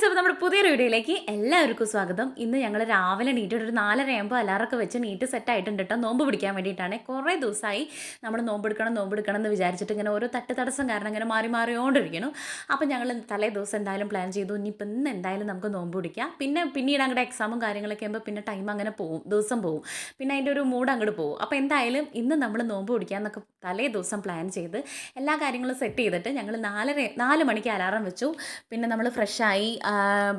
Guys അപ്പോൾ നമ്മുടെ പുതിയൊരു വീഡിയോയിലേക്ക് എല്ലാവർക്കും സ്വാഗതം. ഇന്ന് ഞങ്ങൾ രാവിലെ നീറ്റിട്ട് ഒരു നാലര ആകുമ്പോൾ അലാറൊക്കെ വെച്ച് നീറ്റ് സെറ്റ് ആയിട്ടുണ്ട് കേട്ടോ നോമ്പ് പിടിക്കാൻ വേണ്ടിയിട്ടാണ്. കുറേ ദിവസമായി നമ്മൾ നോമ്പ് എടുക്കണം നോമ്പ് എടുക്കണം എന്ന് വിചാരിച്ചിട്ട് ഇങ്ങനെ ഓരോ തട്ട് തടസ്സം കാരണം ഇങ്ങനെ മാറി മാറിയോണ്ടിരിക്കണം അപ്പോൾ ഞങ്ങൾ തലേ ദിവസം എന്തായാലും പ്ലാൻ ചെയ്തു. ഇനിയിപ്പോൾ ഇന്ന് എന്തായാലും നമുക്ക് നോമ്പ് പിടിക്കാം. പിന്നെ പിന്നീട് അങ്ങോട്ട് എക്സാമും കാര്യങ്ങളൊക്കെ ആകുമ്പോൾ പിന്നെ ടൈം അങ്ങനെ പോവും. ദിവസം പോവും. പിന്നെ അതിന്റെ ഒരു മൂഡ് അങ്ങോട്ട് പോവും. അപ്പോൾ എന്തായാലും ഇന്ന് നമ്മൾ നോമ്പ് പിടിക്കാമെന്നൊക്കെ തലേ ദിവസം പ്ലാൻ ചെയ്ത് എല്ലാ കാര്യങ്ങളും സെറ്റ് ചെയ്തിട്ട് ഞങ്ങൾ നാലര നാല് മണിക്ക് അലാറം വെച്ചു. പിന്നെ നമ്മൾ ഫ്രഷായി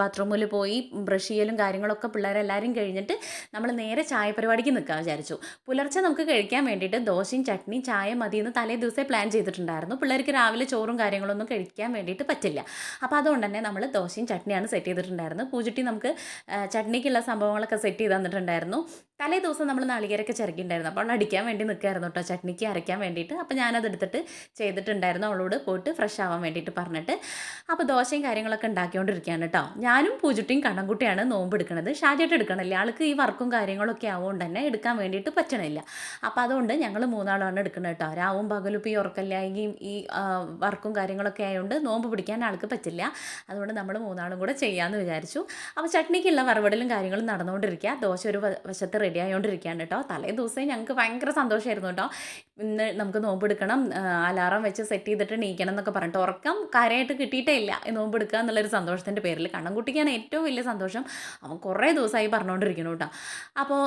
ബാത്റൂമിൽ പോയി ബ്രഷ് ചെയ്യലും കാര്യങ്ങളൊക്കെ പിള്ളേരെല്ലാവരും കഴിഞ്ഞിട്ട് നമ്മൾ നേരെ ചായ പരിപാടിക്ക് നിൽക്കാൻ വിചാരിച്ചു. പുലർച്ചെ നമുക്ക് കഴിക്കാൻ വേണ്ടിയിട്ട് ദോശയും ചട്നിയും ചായ മതി എന്ന് തലേ ദിവസമേ പ്ലാൻ ചെയ്തിട്ടുണ്ടായിരുന്നു. പിള്ളേർക്ക് രാവിലെ ചോറും കാര്യങ്ങളൊന്നും കഴിക്കാൻ വേണ്ടിയിട്ട് പറ്റില്ല. അപ്പോൾ അതുകൊണ്ട് തന്നെ നമ്മൾ ദോശയും ചട്നിയാണ് സെറ്റ് ചെയ്തിട്ടുണ്ടായിരുന്നു പൂജട്ടി നമുക്ക് ചട്നിക്കുള്ള സംഭവങ്ങളൊക്കെ സെറ്റ് ചെയ്ത് തന്നിട്ടുണ്ടായിരുന്നു. തലേ ദിവസം നമ്മൾ നാളികേരൊക്കെ ചിരക്കിണ്ടായിരുന്നു അപ്പോൾ അവൾ അടിക്കാൻ വേണ്ടി നിൽക്കായിരുന്നു കേട്ടോ ചട്നിക്ക് അരയ്ക്കാൻ വേണ്ടിയിട്ട്. അപ്പോൾ ഞാനത് എടുത്തിട്ട് ചെയ്തിട്ടുണ്ടായിരുന്നു. അവളോട് പോയിട്ട് ഫ്രഷ് ആവാൻ വേണ്ടിയിട്ട് പറഞ്ഞിട്ട്. അപ്പോൾ ദോശയും കാര്യങ്ങളൊക്കെ ഉണ്ടാക്കിക്കൊണ്ടിരിക്കുകയാണ്. കേട്ടോ ഞാനും പൂജുട്ടിയും കണ്ണൻകുട്ടിയാണ് നോമ്പ് എടുക്കുന്നത് എടുക്കണല്ലേ. ആൾക്ക് ഈ വർക്കും കാര്യങ്ങളൊക്കെ ആവുകൊണ്ട് തന്നെ എടുക്കാൻ വേണ്ടിയിട്ട് പറ്റണില്ല. അപ്പോൾ അതുകൊണ്ട് ഞങ്ങൾ മൂന്നാളാണ് എടുക്കുന്നത് കേട്ടോ രാവും പകലും ഇപ്പോൾ ഈ ഈ വർക്കും കാര്യങ്ങളൊക്കെ ആയതുകൊണ്ട് നോമ്പ് പിടിക്കാൻ ആൾക്ക് പറ്റില്ല. അതുകൊണ്ട് നമ്മൾ മൂന്നാളും കൂടെ ചെയ്യാമെന്ന് വിചാരിച്ചു. അപ്പോൾ ചട്നിക്കുള്ള വറവിടലും കാര്യങ്ങളും നടന്നുകൊണ്ടിരിക്കുക ദോശ ഒരു വശത്ത് റെഡി ആയിക്കൊണ്ടിരിക്കുകയാണ് കേട്ടോ തലേ ദിവസം ഞങ്ങൾക്ക് ഭയങ്കര സന്തോഷമായിരുന്നു കേട്ടോ ഇന്ന് നമുക്ക് നോമ്പ് എടുക്കണം അലാറം വെച്ച് സെറ്റ് ചെയ്തിട്ട് നീക്കണം എന്നൊക്കെ പറഞ്ഞിട്ട് ഉറക്കം കാര്യമായിട്ട് കിട്ടിയിട്ടേ ഇല്ല. ഈ നോമ്പ് എടുക്കുക എന്നുള്ളൊരു സന്തോഷത്തിന്റെ പേരിൽ കണ്ണൻകുട്ടിക്കാണ് ഏറ്റവും വലിയ സന്തോഷം. അവൻ കുറേ ദിവസമായി പറഞ്ഞുകൊണ്ടിരിക്കുന്നു കേട്ടോ. അപ്പോൾ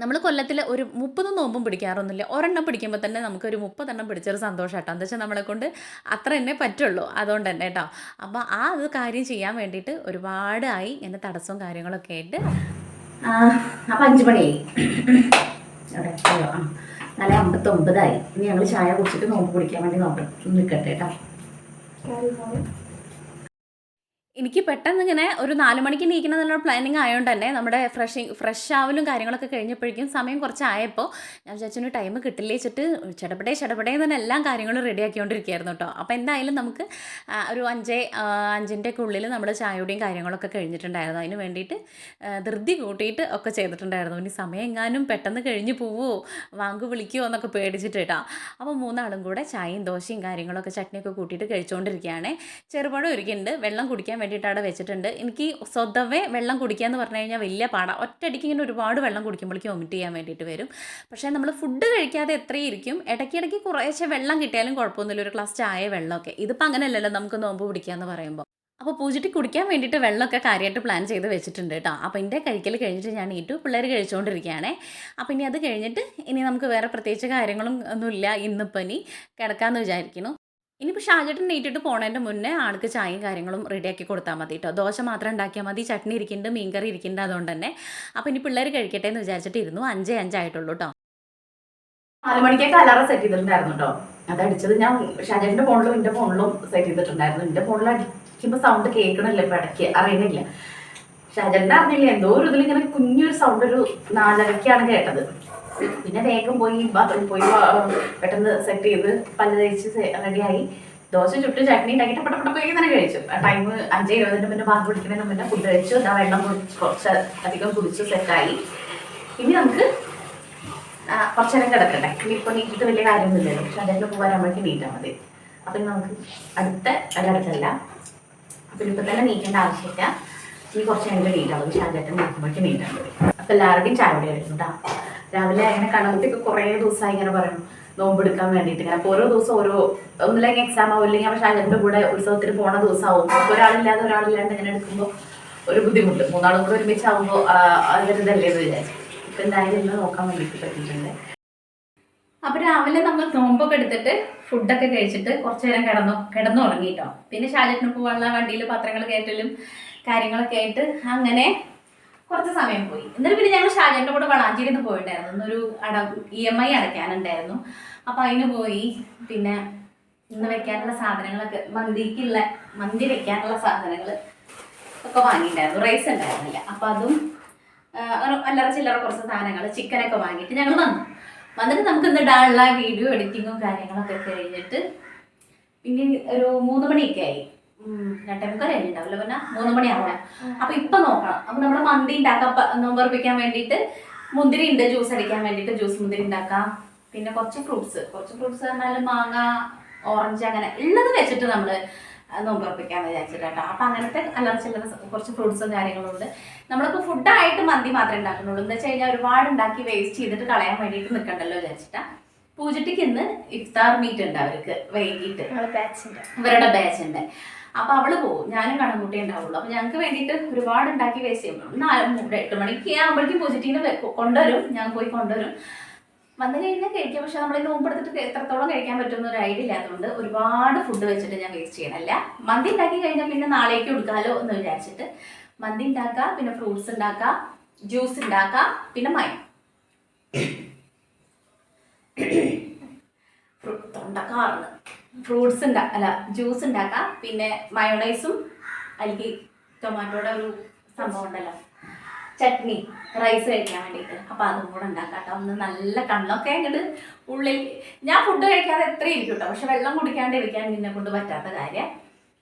നമ്മൾ കൊല്ലത്തിൽ ഒരു മുപ്പത് നോമ്പും പിടിക്കാറൊന്നുമില്ല. ഒരെണ്ണം പിടിക്കുമ്പോൾ തന്നെ നമുക്കൊരു മുപ്പതെണ്ണം പിടിച്ചൊരു സന്തോഷം കേട്ടോ എന്താ വെച്ചാൽ നമ്മളെ കൊണ്ട് അത്ര തന്നെ പറ്റുള്ളൂ. അതുകൊണ്ട് തന്നെ കേട്ടോ അപ്പോൾ ആ ഒരു കാര്യം ചെയ്യാൻ വേണ്ടിയിട്ട് ഒരുപാടായി എന്റെ തടസ്സവും കാര്യങ്ങളൊക്കെ ആയിട്ട്. അപ്പം അഞ്ച് മണിയായി നല്ല അമ്പത്തൊമ്പതായി. ഇനി ഞങ്ങൾ ചായ കുടിച്ചിട്ട് നോമ്പ് പിടിക്കാൻ വേണ്ടി നോക്കാം നിൽക്കട്ടെ കേട്ടോ എനിക്ക് പെട്ടെന്ന് ഇങ്ങനെ ഒരു നാല് മണിക്ക് നീക്കണം എന്നുള്ള പ്ലാനിങ് ആയതുകൊണ്ട് തന്നെ നമ്മുടെ ഫ്രഷിങ് ഫ്രഷ് ആവലും കാര്യങ്ങളൊക്കെ കഴിഞ്ഞപ്പോഴേക്കും സമയം കുറച്ചായപ്പോൾ ഞാൻ വിചാരിച്ചു ടൈം കിട്ടില്ല വെച്ചിട്ട് ചടപടേ ചടപടേ തന്നെ എല്ലാ കാര്യങ്ങളും റെഡി ആക്കിക്കൊണ്ടിരിക്കുകയായിരുന്നു കേട്ടോ. അപ്പോൾ എന്തായാലും നമുക്ക് ഒരു അഞ്ചേ അഞ്ചിന്റെ ഒക്കെ ഉള്ളിൽ നമ്മൾ ചായയുടെയും കാര്യങ്ങളൊക്കെ കഴിഞ്ഞിട്ടുണ്ടായിരുന്നു. അതിന് വേണ്ടിയിട്ട് ധൃതി കൂട്ടിയിട്ട് ഒക്കെ ചെയ്തിട്ടുണ്ടായിരുന്നു. ഇനി സമയം എങ്ങാനും പെട്ടെന്ന് കഴിഞ്ഞ് പോവോ വാങ്ക് വിളിക്കുമോ എന്നൊക്കെ പേടിച്ചിട്ട് കേട്ടോ. അപ്പോൾ മൂന്നാളും കൂടെ ചായയും ദോശയും കാര്യങ്ങളൊക്കെ ചട്നിയൊക്കെ കൂട്ടിയിട്ട് കഴിച്ചുകൊണ്ടിരിക്കുകയാണ് ചെറുപഴം ഒരുക്കുന്നുണ്ട് വെള്ളം കുടിക്കാൻ വേണ്ടിയിട്ട് അവിടെ വെച്ചിട്ടുണ്ട്. എനിക്ക് സ്വതവേ വെള്ളം കുടിക്കുക എന്ന് പറഞ്ഞു കഴിഞ്ഞാൽ വലിയ പാടാണ് ഒറ്റയടിക്ക് ഇങ്ങനെ ഒരുപാട് വെള്ളം കുടിക്കുമ്പോഴേക്കും വൊമിറ്റ് ചെയ്യാൻ വേണ്ടിയിട്ട് വരും. പക്ഷേ നമ്മൾ ഫുഡ് കഴിക്കാതെ എത്രയും ഇരിക്കും. ഇടയ്ക്കിടയ്ക്ക് കുറേശ്ശെ വെള്ളം കിട്ടിയാലും കുഴപ്പമൊന്നുമില്ല. ഒരു ഗ്ലാസ് ചായ വെള്ളമൊക്കെ. ഇതിപ്പോൾ അങ്ങനെയല്ലല്ലോ നമുക്ക് നോമ്പ് പിടിക്കുക എന്ന് പറയുമ്പോൾ അപ്പോൾ പൂജിറ്റി കുടിക്കാൻ വേണ്ടിയിട്ട് വെള്ളമൊക്കെ കാര്യമായിട്ട് പ്ലാൻ ചെയ്ത് വെച്ചിട്ടുണ്ട് കേട്ടോ. അപ്പോൾ എന്റെ കഴിക്കൽ കഴിഞ്ഞിട്ട് ഞാൻ ഏറ്റവും പിള്ളേർ കഴിച്ചുകൊണ്ടിരിക്കുകയാണേ അപ്പോൾ ഇനി അത് കഴിഞ്ഞിട്ട് ഇനി നമുക്ക് വേറെ പ്രത്യേകിച്ച് കാര്യങ്ങളും ഒന്നുമില്ല ഇന്നിപ്പോൾ ഇനി കിടക്കാമെന്ന് വിചാരിക്കുന്നു. ഇനിയിപ്പോൾ ഷാജേട്ടൻ നീട്ടിട്ട് പോണതിന്റെ മുന്നേ ആൾക്ക് ചായയും കാര്യങ്ങളും റെഡിയാക്കി കൊടുത്താൽ മതി കേട്ടോ ദോശ മാത്രം ഉണ്ടാക്കിയാൽ മതി ചട്നി ഇരിക്കുന്നുണ്ട് മീൻകറി ഇരിക്കുന്നുണ്ട് അതുകൊണ്ട് തന്നെ. അപ്പോൾ ഇനി പിള്ളേർ കഴിക്കട്ടെ എന്ന് വിചാരിച്ചിട്ട് ഇരുന്നു അഞ്ചേ അഞ്ചായിട്ടുള്ളൂ കേട്ടോ നാല് മണിക്കൊക്കെ സെറ്റ് ചെയ്തിട്ടുണ്ടായിരുന്നു കേട്ടോ അത് അടിച്ചത് ഞാൻ ഷാജേട്ടന്റെ ഫോണിലും എന്റെ ഫോണിലും സെറ്റ് ചെയ്തിട്ടുണ്ടായിരുന്നു. എന്റെ ഫോണിൽ അടിക്കുമ്പോൾ സൗണ്ട് കേൾക്കണില്ല ഇപ്പം ഇടയ്ക്ക്. അറിയണില്ല. ഷാജേട്ടന്റെ അറിഞ്ഞില്ല? എന്തോ ഒരു ഇതിൽ ഇങ്ങനെ കുഞ്ഞൊരു സൗണ്ട് ഒരു നാലരയ്ക്കാണ് കേട്ടത്. പിന്നെ വേഗം പോയി ബാത്റൂമിൽ പോയി പെട്ടെന്ന് സെറ്റ് ചെയ്ത് പല്ല് തേച്ച് റെഡിയായി. ദോശ ചുട്ട് ചട്നി ഉണ്ടാക്കിയിട്ട് പെട്ടെന്ന് പോയി തന്നെ കഴിച്ചു. ടൈം അഞ്ച് ഇരുപതിന് മുന്നേ ബാങ്ക് പിടിക്കുന്നതിന് മുന്നേ ഫുഡ് കഴിച്ചു. ആ വെള്ളം കുറച്ച് അധികം കുടിച്ച് സെറ്റായി ഇനി നമുക്ക് കുറച്ചേരം കുറച്ച് നേരം കിടക്കട്ടെ. ഇനിയിപ്പോൾ നീക്കിട്ട് വലിയ കാര്യമൊന്നുമില്ലല്ലോ. പക്ഷെ പോകാൻ നമ്മൾക്ക് നീറ്റാൽ മതി. അപ്പം നമുക്ക് അടുത്ത അടുത്തല്ല അപ്പം ഇപ്പൊ തന്നെ നീക്കേണ്ട ആവശ്യമില്ല. ഇനി കുറച്ച് കഴിഞ്ഞിട്ട് പക്ഷെ ഷാജേട്ടൻ നീക്കുമ്പോഴേക്ക് നീറ്റാൽ മതി. അപ്പം എല്ലാവരുടെയും ചായ കൂടി കഴിക്കും കേട്ടോ രാവിലെ അങ്ങനെ കണ്ണുകുട്ടിയൊക്കെ കുറേ ദിവസമായി ഇങ്ങനെ പറയണം നോമ്പെടുക്കാൻ വേണ്ടിയിട്ട്. ഇങ്ങനെ ഓരോ ദിവസം ഓരോ ഒന്നില്ലെങ്കിൽ എക്സാം ആവും ഇല്ലെങ്കിൽ അവൻ അതിന്റെ കൂടെ ഉത്സവത്തിന് പോണ ദിവസമാവും. ഒരാളില്ലാതെ ഒരാളില്ലാണ്ട് ഇങ്ങനെ എടുക്കുമ്പോൾ ഒരു ബുദ്ധിമുട്ട്. മൂന്നാളും കൂടെ ഒരുമിച്ചാവുമ്പോൾ അവരിതല്ലേ എന്ന് വിചാരിച്ചു ഇപ്പം എന്തായാലും ഇന്ന് നോക്കാൻ വേണ്ടിയിട്ട് പറ്റിയിട്ടുണ്ട്. അപ്പോൾ രാവിലെ നമ്മൾ നോമ്പൊക്കെ എടുത്തിട്ട് ഫുഡൊക്കെ കഴിച്ചിട്ട് കുറച്ച് നേരം കിടന്നു കിടന്നു തുടങ്ങിയിട്ടോ പിന്നെ ഷാജറ്റിന് പോകാനുള്ള വണ്ടിയിൽ പത്രങ്ങൾ കയറ്റലും കാര്യങ്ങളൊക്കെ ആയിട്ട് അങ്ങനെ കുറച്ച് സമയം പോയി. എന്നിട്ട് പിന്നെ ഞങ്ങൾ ഷാജാന്റെ കൂടെ വളാഞ്ചേരി നിന്ന് പോയിട്ടായിരുന്നു ഇന്നൊരു അട ഇ എം ഐ അടയ്ക്കാനുണ്ടായിരുന്നു. അപ്പം അതിന് പോയി. പിന്നെ ഇന്ന് വെക്കാനുള്ള സാധനങ്ങളൊക്കെ മന്തിക്കുള്ള മന്തി വെക്കാനുള്ള സാധനങ്ങൾ ഒക്കെ വാങ്ങിയിട്ടുണ്ടായിരുന്നു. റൈസ് ഉണ്ടായിരുന്നില്ല. അപ്പം അതും അങ്ങനെ അല്ലറ ചില്ലറ കുറച്ച് സാധനങ്ങൾ ചിക്കനൊക്കെ വാങ്ങിയിട്ട് ഞങ്ങൾ വന്നു. വന്നിട്ട് നമുക്ക് ഇന്ന് ഇടാനുള്ള വീഡിയോ എഡിറ്റിങ്ങും കാര്യങ്ങളൊക്കെ കഴിഞ്ഞിട്ട് പിന്നെ ഒരു മൂന്ന് മണിയൊക്കെ ആയി. രണ്ടേ മുക്കാൽ കഴിഞ്ഞിട്ടുണ്ടാവില്ല. പിന്നെ മൂന്ന് മണിയാവണം അപ്പൊ ഇപ്പൊ നോക്കണം. അപ്പൊ നമ്മൾ മന്തി ഉണ്ടാക്കാൻ നോമ്പുറപ്പിക്കാൻ വേണ്ടിയിട്ട് മുന്തിരി ഉണ്ട് ജ്യൂസ് അടിക്കാൻ വേണ്ടിയിട്ട് ജ്യൂസ് മുന്തിരി ഉണ്ടാക്കാം. പിന്നെ കുറച്ച് ഫ്രൂട്ട്സ്. കുറച്ച് ഫ്രൂട്ട്സ് പറഞ്ഞാൽ മാങ്ങ ഓറഞ്ച് അങ്ങനെ ഉള്ളത് വെച്ചിട്ട് നമ്മൾ നോമ്പുറപ്പിക്കാന്ന് വിചാരിച്ചിട്ട് കേട്ടോ അപ്പം അങ്ങനത്തെ അല്ലാതെ ചില കുറച്ച് ഫ്രൂട്ട്സും കാര്യങ്ങളും ഉണ്ട്. നമ്മളിപ്പോൾ ഫുഡായിട്ട് മന്തി മാത്രമേ ഉണ്ടാക്കുന്നുള്ളൂ. എന്ന് വെച്ച് കഴിഞ്ഞാൽ ഒരുപാട് ഉണ്ടാക്കി വേസ്റ്റ് ചെയ്തിട്ട് കളയാൻ വേണ്ടിയിട്ട് നിൽക്കണ്ടല്ലോ വിചാരിച്ചിട്ടാ. പൂജട്ടിക്ക് ഇന്ന് ഇഫ്താർ മീറ്റ് ഉണ്ട് അവർക്ക് വൈകിട്ട് ഇവരുടെ ബാച്ച് ഉണ്ട് അപ്പൊ അവൾ പോകും ഞാനും കണ്ണൻകുട്ടി ഉണ്ടാവുള്ളൂ. അപ്പൊ ഞങ്ങൾക്ക് വേണ്ടിയിട്ട് ഒരുപാട് ഉണ്ടാക്കി വേസ്റ്റ് ചെയ്യും. നാല് മൂന്ന് എട്ട് മണിക്ക് ആകുമ്പോഴേക്കും പോസിറ്റീവിന് കൊണ്ടുവരും. ഞാൻ പോയി കൊണ്ടുവരും. വന്നു കഴിഞ്ഞാൽ കഴിക്കാം. പക്ഷെ നമ്മൾ നോമ്പ് എടുത്തിട്ട് എത്രത്തോളം കഴിക്കാൻ പറ്റുന്ന ഒരു ഐഡിയ ഇല്ലാത്തതുകൊണ്ട് ഒരുപാട് ഫുഡ് വെച്ചിട്ട് ഞാൻ വേസ്റ്റ് ചെയ്യണല്ല. മന്തി ഉണ്ടാക്കി കഴിഞ്ഞാൽ പിന്നെ നാളേക്ക് കൊടുക്കാമല്ലോ എന്ന് വിചാരിച്ചിട്ട് മന്തി ഉണ്ടാക്കാം പിന്നെ ഫ്രൂട്ട്സ് ഉണ്ടാക്കാം ജ്യൂസ് ഉണ്ടാക്കാം പിന്നെ മൈ ഫ്രൂട്ട് തൊണ്ടക്കാർന്ന്. ഫ്രൂട്ട്സ് ഉണ്ടാ അല്ല ജ്യൂസ് ഉണ്ടാക്കാം പിന്നെ മയോണൈസും അല്ലെങ്കിൽ ടൊമാറ്റോയുടെ ഒരു സംഭവം ഉണ്ടല്ലോ. ചട്നി റൈസ് കഴിക്കാൻ വേണ്ടിയിട്ട് അപ്പം അതും കൂടെ ഉണ്ടാക്കാം കേട്ടോ ഒന്ന് നല്ല കണ്ണൊക്കെ അങ്ങോട്ട് ഉള്ളിൽ ഞാൻ ഫുഡ് കഴിക്കാതെ എത്ര ഇരിക്കും കേട്ടോ പക്ഷെ വെള്ളം കുടിക്കാണ്ട് ഇരിക്കാൻ നിന്നെ കൊണ്ട് പറ്റാത്ത കാര്യം.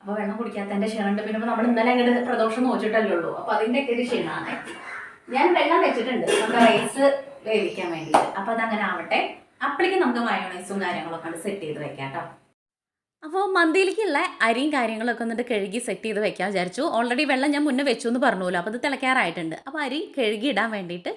അപ്പോൾ വെള്ളം കുടിക്കാത്തതിന്റെ ക്ഷീണമുണ്ട്. പിന്നെ നമ്മൾ ഇന്നലെ അങ്ങോട്ട് പ്രദോഷം നോച്ചിട്ടല്ലേ ഉള്ളൂ. അപ്പോൾ അതിന്റെയൊക്കെ ഒരു ക്ഷീണമാണ്. ഞാൻ വെള്ളം വെച്ചിട്ടുണ്ട്. നമ്മുടെ റൈസ് വേവിക്കാൻ വേണ്ടിയിട്ട് അപ്പോൾ അതങ്ങനെ ആവട്ടെ. അപ്പോഴേക്കും നമുക്ക് മയോണൈസും കാര്യങ്ങളൊക്കെ സെറ്റ് ചെയ്ത് വെക്കാം കേട്ടോ അപ്പോൾ മന്തിയിലേക്കുള്ള അരിയും കാര്യങ്ങളൊക്കെ എന്നിട്ട് കഴുകി സെറ്റ് ചെയ്ത് വെക്കാൻ വിചാരിച്ചു. ഓൾറെഡി വെള്ളം ഞാൻ മുന്നേ വെച്ചു എന്ന് പറഞ്ഞല്ലോ അപ്പോൾ അത് തിളയ്ക്കാറായിട്ടുണ്ട്. അപ്പോൾ അരി കഴുകി ഇടാൻ വേണ്ടിയിട്ട്